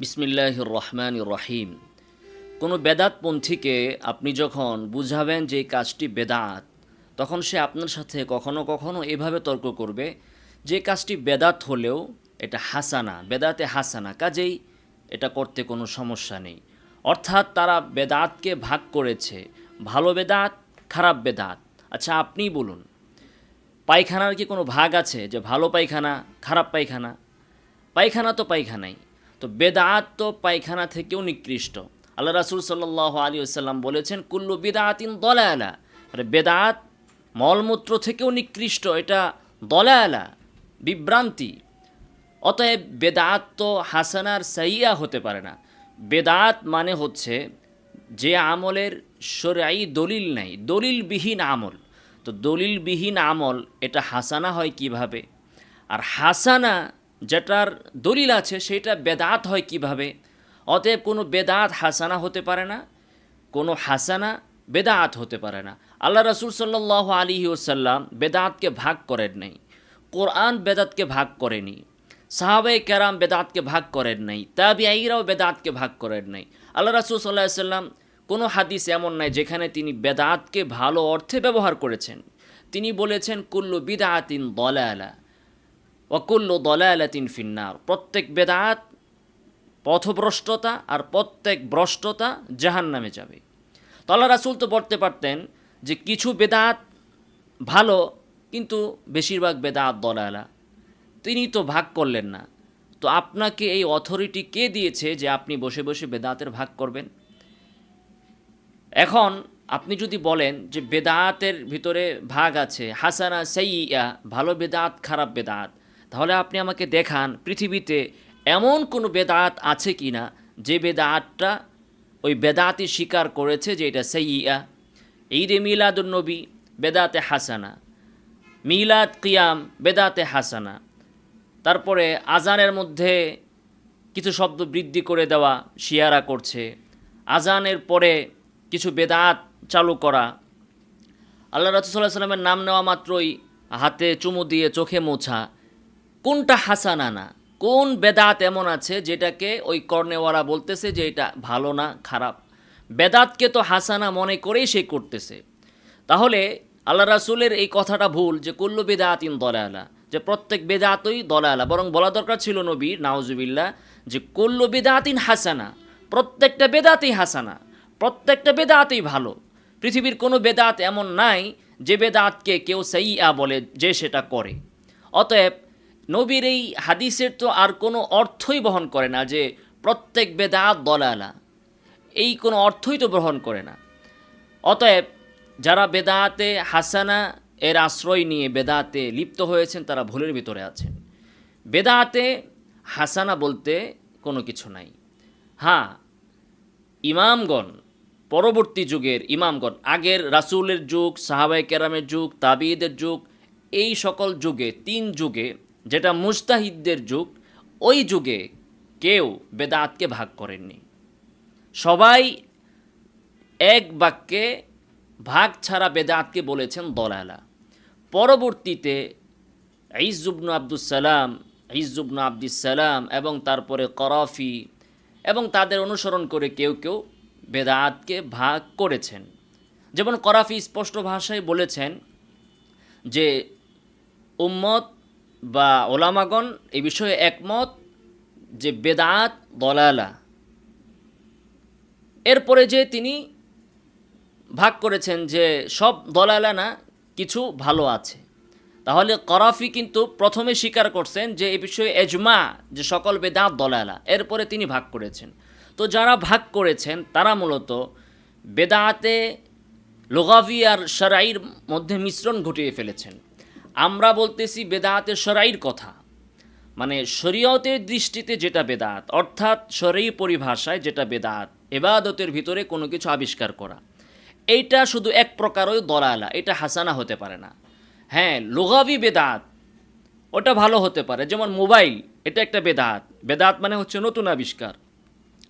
বিসমিল্লাহ রহমান রহিম কোনো বেদাতপন্থীকে আপনি যখন বুঝাবেন যে কাজটি বেদাত, তখন সে আপনার সাথে কখনো কখনো এভাবে তর্ক করবে যে কাজটি বেদাত হলেও এটা হাসানা, বেদাতে হাসানা, কাজেই এটা করতে কোনো সমস্যা নেই। অর্থাৎ তারা বেদাতকে ভাগ করেছে, ভালো বেদাত, খারাপ বেদাত। আচ্ছা আপনিই বলুন, পায়খানার কি কোনো ভাগ আছে যে ভালো পায়খানা, খারাপ পায়খানা? পায়খানা তো পায়খানাই। তো বেদাত তো পায়খানা থেকেও নিকৃষ্ট। আল্লাহ রাসুল সাল্লাহ আলী আসাল্লাম বলেছেন, কুল্লু বেদাতিন দলায়ালা আরে বেদাত মলমূত্র থেকেও নিকৃষ্ট, এটা দলায়ালা বিভ্রান্তি। অতএব বেদাত তো হাসানার সাইয়া হতে পারে না। বেদাত মানে হচ্ছে যে আমলের সরাই দলিল নাই, দলিলবিহীন আমল। তো দলিলবিহীন আমল, এটা হাসানা হয় কীভাবে? আর হাসানা যেটার দলিল আছে, সেটা বেদাত হয় কীভাবে? অতএব কোনো বেদাত হাসানা হতে পারে না, কোনো হাসানা বেদাত হতে পারে না। আল্লাহ রসুল সাল্লাহ আলী ওসাল্লাম বেদাতকে ভাগ করেন নাই, কোরআন বেদাতকে ভাগ করেনি সাহাবে কেরাম বেদাতকে ভাগ করেন নাই তাবি আইরাও বেদাতকে ভাগ করেন নাই। আল্লাহ রাসুল সাল্লাহ সাল্লাম কোনো হাদিস এমন নাই যেখানে তিনি বেদাতকে ভালো অর্থে ব্যবহার করেছেন। তিনি বলেছেন, কুল্লু বিদাতিন দলালা। ওকুল্লু দলালাতিন ফিন্নার। প্রত্যেক বেদাত পথভ্রষ্টতা আর প্রত্যেক ভ্রষ্টতা জাহান নামে যাবে। তো আল্লাহ রাসুল তো বলতে পারতেন যে কিছু বেদাত ভালো, কিন্তু বেশিরভাগ বেদাত দলালা। তিনি তো ভাগ করলেন না। তো আপনাকে এই অথরিটি কে দিয়েছে যে আপনি বসে বসে বেদাতের ভাগ করবেন? এখন আপনি যদি বলেন যে বেদাতের ভিতরে ভাগ আছে, হাসানা সাইয়া ভালো বেদাত, খারাপ বেদাত তাহলে আপনি আমাকে দেখান পৃথিবীতে এমন কোনো বেদাত আছে কি না? যে বেদাতটা ওই বেদাতি স্বীকার করেছে যে এটা সাইয়া ঈদে মিলাদুন্নবী বেদাতে হাসানা। মিলাদ কিয়াম, বেদাতে হাসানা। তারপরে আজানের মধ্যে কিছু শব্দ বৃদ্ধি করে দেওয়া শিয়ারা করছে। আজানের পরে কিছু বেদাত চালু করা। আল্লাহ রসুল্লাহ সাল্লামের নাম নেওয়া মাত্রই হাতে চুমু দিয়ে চোখে মোছা। কোনটা হাসানা না? কোন বেদাত এমন আছে যেটাকে ওই কর্নেওয়ালা বলতেছে যে এটা ভালো না, খারাপ? বেদাতকে তো হাসানা মনে করেই সে করতেছে। তাহলে আল্লাহ রাসুলের এই কথাটা ভুল যে, কুল্লু বেদাত ইন দলালা, যে প্রত্যেক বেদাতই দলালা। বরং বলা দরকার ছিল নবীর নাউজুবিল্লা যে কুল্লু বেদাতিন হাসানা, প্রত্যেকটা বেদাতেই হাসানা, প্রত্যেকটা বেদাতেই ভালো। পৃথিবীর কোনো বেদাত এমন নাই যে বেদাতকে কেউ সাইয়া বলে যে সেটা করে। অতএব নবীর এই হাদিসের তো আর কোনো অর্থই বহন করে না যে প্রত্যেক বেদাত দলালা। এই কোনো অর্থই তো বহন করে না। অতএব যারা বেদাতে হাসানা, এর আশ্রয় নিয়ে বেদাতে লিপ্ত হয়েছেন, তারা ভুলের ভিতরে আছেন। বেদাতে হাসানা বলতে কোনো কিছু নাই। হ্যাঁ ইমামগণ, পরবর্তী যুগের ইমামগণ, আগের রাসুলের যুগ সাহাবাই কেরামের যুগ তাবিদের যুগ, এই সকল যুগে, তিন যুগে যেটা মুস্তাহিদদের যুগ, ওই যুগে কেউ বেদাতকে ভাগ করেননি। সবাই এক বাক্যে ভাগ ছাড়া বেদাতকে বলেছেন দলালা। পরবর্তীতে ইজুবনু আব্দুল সালাম ইজুবনু আব্দুল সালাম এবং তারপরে করাফি এবং তাদের অনুসরণ করে কেউ কেউ বেদাতকে ভাগ করেছেন। যেমন করাফি স্পষ্ট ভাষায় বলেছেন যে, উম্মত বা ওলামাগণ এই বিষয়ে একমত যে বেদাত দলালা। এরপরে যে তিনি ভাগ করেছেন যে সব দলালা না, কিছু ভালো আছে। তাহলে করাফি কিন্তু প্রথমে স্বীকার করছেন যে এ বিষয়ে এজমা, যে সকল বেদাত দলালা, এরপরে তিনি ভাগ করেছেন। তো যারা ভাগ করেছেন, তারা মূলত বেদাতে লোগাভি আর সরাইর মধ্যে মিশ্রণ ঘটিয়ে ফেলেছেন। আমরা বলতেছি বেদাতে সরাইর কথা। মানে শরীয়তের দৃষ্টিতে যেটা বেদাত অর্থাৎ শরী পরিভাষায় যেটা বেদাত এবাদতের ভিতরে কোনো কিছু আবিষ্কার করা। এইটা শুধু এক প্রকারই দলালা, এটা হাসানা হতে পারে না। হ্যাঁ লোগাবি বেদাত ওটা ভালো হতে পারে। যেমন মোবাইল, এটা একটা বেদাত বেদাত মানে হচ্ছে নতুন আবিষ্কার।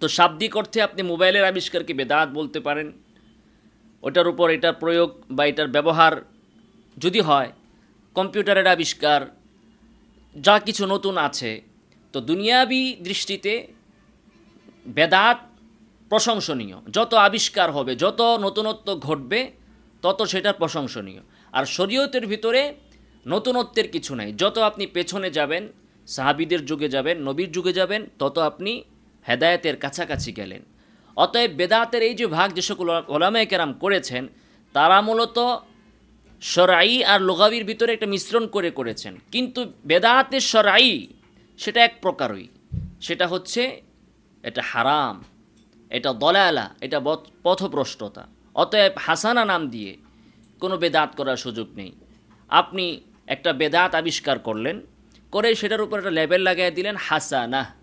তো শাব্দিক অর্থে আপনি মোবাইলের আবিষ্কারকে বেদাত বলতে পারেন। ওটার উপর এটার প্রয়োগ বা এটার ব্যবহার যদি হয় কম্পিউটারের আবিষ্কার, যা কিছু নতুন আছে, তো দুনিয়াবি দৃষ্টিতে বেদাত প্রশংসনীয়। যত আবিষ্কার হবে, যত নতুনত্ব ঘটবে, তত সেটা প্রশংসনীয়। আর শরীয়তের ভিতরে নতুনত্বের কিছু নাই। যত আপনি পেছনে যাবেন, সাহাবিদের যুগে যাবেন, নবীর যুগে যাবেন, তত আপনি হেদায়েতের কাছাকাছি গেলেন। অতএব বেদাতের এই যে ভাগ যে সকল ওলামায় কেরাম করেছেন, তারা মূলত সরাই আর লোগাবির ভিতরে একটা মিশ্রণ করে করেছেন। কিন্তু বেদাতের সরাই সেটা এক প্রকারই। সেটা হচ্ছে এটা হারাম, এটা দলালা, এটা পথভ্রষ্টতা। অতএব হাসানা নাম দিয়ে কোনো বেদাত করার সুযোগ নেই। আপনি একটা বেদাত আবিষ্কার করলেন, করে সেটার উপর একটা লেবেল লাগিয়ে দিলেন, হাসানা।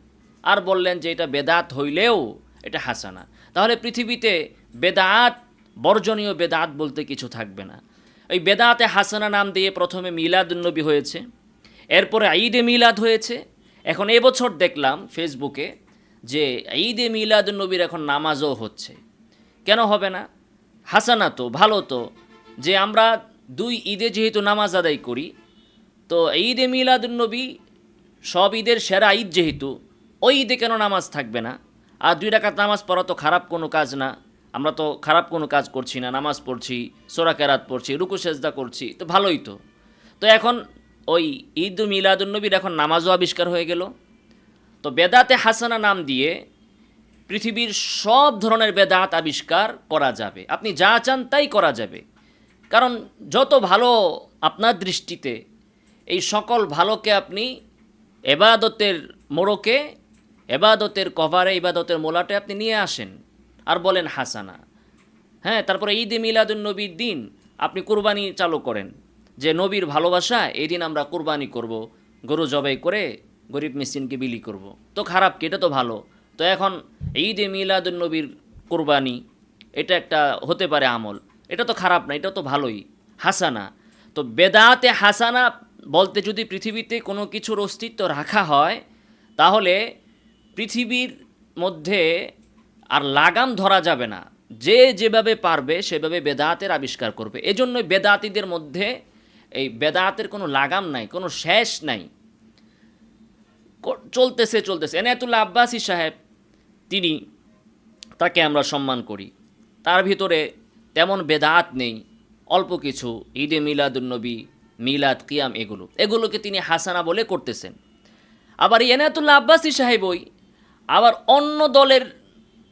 আর বললেন যে এটা বেদাত হইলেও এটা হাসানা। তাহলে পৃথিবীতে বেদাত, বর্জনীয় বেদাত বলতে কিছু থাকবে না। ওই বেদাতে হাসানা নাম দিয়ে প্রথমে মিলাদুন্নবী হয়েছে, এরপরে ঈদে মিলাদ হয়েছে। এখন এবছর দেখলাম ফেসবুকে যে ঈদে মিলাদুন্নবীর এখন নামাজও হচ্ছে। কেন হবে না? হাসানা তো, ভালো তো। যে আমরা দুই ঈদে যেহেতু নামাজ আদায় করি, তো ঈদে মিলাদুন্নবী সব ঈদের সেরা ঈদ যেহেতু, ওই ঈদে কেন নামাজ থাকবে না? আর দুই রাকাত নামাজ পড়া তো খারাপ কোনো কাজ না। আমরা তো খারাপ কোনো কাজ করছি না, নামাজ পড়ছি, সোরা কেরাত পড়ছি, রুকু, সেজদা করছি, তো ভালোই তো। তো এখন ওই ঈদ মিলাদুন্নবীর এখন নামাজও আবিষ্কার হয়ে গেল। তো বেদাতে হাসানা নাম দিয়ে পৃথিবীর সব ধরনের বেদাত আবিষ্কার করা যাবে। আপনি যা চান তাই করা যাবে। কারণ যত ভালো আপনার দৃষ্টিতে এই সকল ভালোকে আপনি এবাদতের মোড়কে, এবাদতের কভারে ইবাদতের মোলাটে আপনি নিয়ে আসেন। আর বলেন হাসানা। হ্যাঁ তারপরে ঈদে মিলাদুন নবীর দিন আপনি কুরবানি চালু করেন। যে নবীর ভালোবাসা, এই দিন আমরা কুরবানি করব। গরু জবাই করে গরিব মিসকিনকে বিলি করব। তো খারাপ কি? এটা তো ভালো। তো এখন ঈদে মিলাদুন নবীর কুরবানি, এটা একটা হতে পারে আমল। এটা তো খারাপ না, এটা তো ভালোই। হাসানা। তো বেদাতে হাসানা বলতে যদি পৃথিবীতে কোনো কিছুর অস্তিত্ব রাখা হয়, তাহলে পৃথিবীর মধ্যে আর লাগাম ধরা যাবে না। যে যেভাবে পারবে, সেভাবে বেদাতের আবিষ্কার করবে। এজন্য বেদাতিদের মধ্যে এই বেদাতের কোনো লাগাম নাই, কোনো শেষ নাই। চলতেছে চলতেছে। এনায়তুল্লাহ আব্বাসী সাহেব, তিনি তাকে আমরা সম্মান করি। তার ভিতরে তেমন বেদাত নেই, অল্প কিছু। ঈদে মিলাদুন্নবী মিলাদ, কিয়াম, এগুলো। এগুলোকে তিনি হাসানা বলে করতেছেন। আবার এনায়তুল্লাহ আব্বাসী সাহেবই আবার অন্য দলের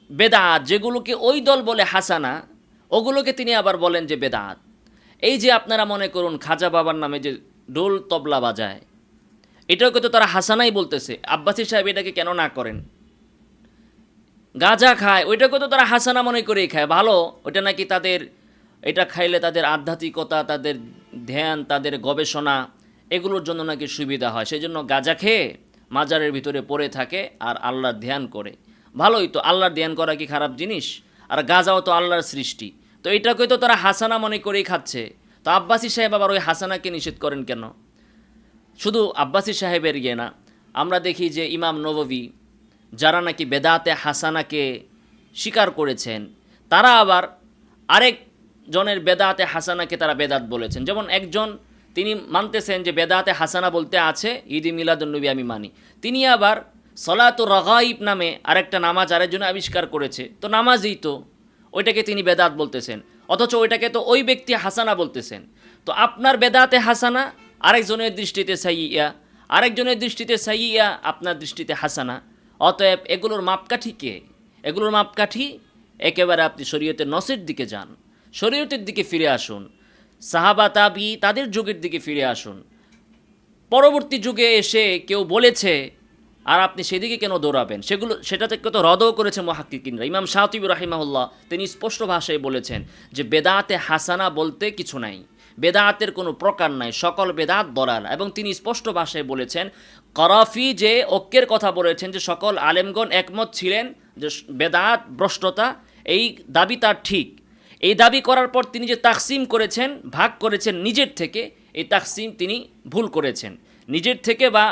বেদাত, যেগুলোকে ওই দল বলে হাসানা, ওগুলোকে তিনি আবার বলেন যে বেদাত। এই যে আপনারা মনে করুন, খাজা বাবার নামে যে ডোল তবলা বাজায় এটাকে তো তারা হাসানাই বলতেছে। আব্বাসী সাহেব এটাকে কেন না করেন? গাঁজা খায় ওইটাকে তো তারা হাসানা মনে করেই খায়। ভালো ওটা নাকি তাদের, এটা খাইলে তাদের আধ্যাত্মিকতা, তাদের ধ্যান, তাদের গবেষণা, এগুলোর জন্য নাকি সুবিধা হয়। সেই জন্য গাঁজা খেয়ে মাজারের ভিতরে পড়ে থাকে আর আল্লাহর ধ্যান করে। ভালোই তো, আল্লাহর ধ্যান করা কি খারাপ জিনিস? আর গাঁজাও তো আল্লাহর সৃষ্টি। তো এটাকে তো তারা হাসানা মনে করেই খাচ্ছে। তো আব্বাসী সাহেব আবার ওই হাসানাকে নিষেধ করেন কেন? শুধু আব্বাসী সাহেবের ইয়ে না, আমরা দেখি যে ইমাম নববী যারা নাকি বেদাতে হাসানাকে স্বীকার করেছেন, তারা আবার আরেক জনের বেদাতে হাসানাকে তারা বেদাত বলেছেন। যেমন একজন, তিনি মানতেছেন যে বেদাতে হাসানা বলতে আছে ঈদি মিলাদুন্নবী আমি মানি। তিনি আবার সলাত রগাইব নামে আরেকটা নামাজ আরেকজন আবিষ্কার করেছে। তো নামাজই তো, ওইটাকে তিনি বেদাত বলতেছেন। অথচ ওইটাকে তো ওই ব্যক্তি হাসানা বলতেছেন। তো আপনার বেদাতে হাসানা, আরেকজনের দৃষ্টিতে সাইয়া আরেকজনের দৃষ্টিতে সাইয়া আপনার দৃষ্টিতে হাসানা। অতএব এগুলোর মাপকাঠি কে? এগুলোর মাপকাঠি একেবারে আপনি শরীয়তের নসের দিকে যান, শরীয়তের দিকে ফিরে আসুন, সাহাবা তাবি তাদের যুগের দিকে ফিরে আসুন। পরবর্তী যুগে এসে কেউ বলেছে আর আপনি সেদিকে কেন দৌড়াবেন? সেগুলো, সেটা থেকে তো হ্রদও করেছে মহাকিকিনরা ইমাম শাহতিব রাহিমাহুল্লাহ, তিনি স্পষ্ট ভাষায় বলেছেন যে, বেদাতে হাসানা বলতে কিছু নাই। বেদাতের কোনো প্রকার নাই, সকল বেদাত দলাল। এবং তিনি স্পষ্ট ভাষায় বলেছেন, করাফি যে ঐক্যের কথা বলেছেন, যে সকল আলেমগণ একমত ছিলেন, যে বেদাত, ভ্রষ্টতা, এই দাবি তার ঠিক। এই দাবি করার পর তিনি যে তাকসিম করেছেন, ভাগ করেছেন নিজের থেকে, এই তাকসিম তিনি ভুল করেছেন। নিজের থেকে বা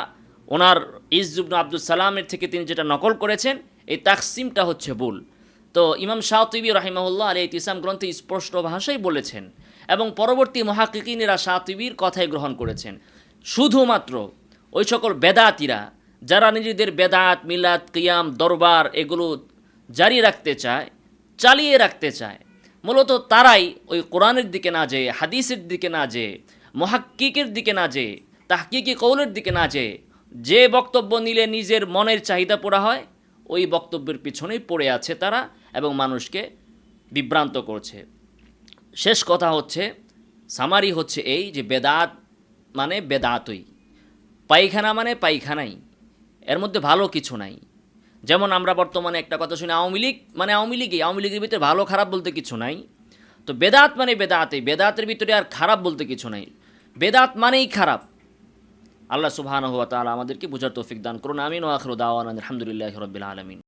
ওনার ইজুবন আব্দুল সালামের থেকে তিনি যেটা নকল করেছেন, এই তাকসিমটা হচ্ছে ভুল। তো ইমাম শাহতিবি রাহিমাহুল্লাহ আলী ইতিসাম গ্রন্থে স্পষ্ট ভাষায় বলেছেন এবং পরবর্তী মহাকিকিনেরা শাহতিবির কথাই গ্রহণ করেছেন। শুধুমাত্র ওই সকল বেদাতিরা যারা নিজেদের বেদাত, মিলাদ, কিয়াম, দরবার এগুলো জারি রাখতে চায়, চালিয়ে রাখতে চায়, মূলত তারাই ওই কোরআনের দিকে না যেয়ে, হাদিসের দিকে না যেয়ে, মহাক্কিকের দিকে না যেয়ে, তাহকিকি কৌলের দিকে না যেয়ে যে বক্তব্য নিলে নিজের মনের চাহিদা পড়া হয়, ওই বক্তব্যের পিছনেই পড়ে আছে তারা এবং মানুষকে বিভ্রান্ত করছে। শেষ কথা হচ্ছে সামারি হচ্ছে এই যে বেদাত মানে বেদাতই। পায়খানা মানে পায়খানাই। এর মধ্যে ভালো কিছু নাই। যেমন আমরা বর্তমানে একটা কথা শুনি, আওয়ামী লীগ মানে আওয়ামী লীগই, আওয়ামী লীগের ভিতরে ভালো খারাপ বলতে কিছু নাই। তো বেদাত মানে বেদাতই, বেদাতের ভিতরে আর খারাপ বলতে কিছু নাই। বেদাত মানেই খারাপ। আল্লাহ সুবাহান ওয়া তালা আমাদেরকে বোঝার তৌফিক দান করুন। আমিন ও আখরুদ আওয়ান আলহামদুলিল্লাহ রবিল আলামিন।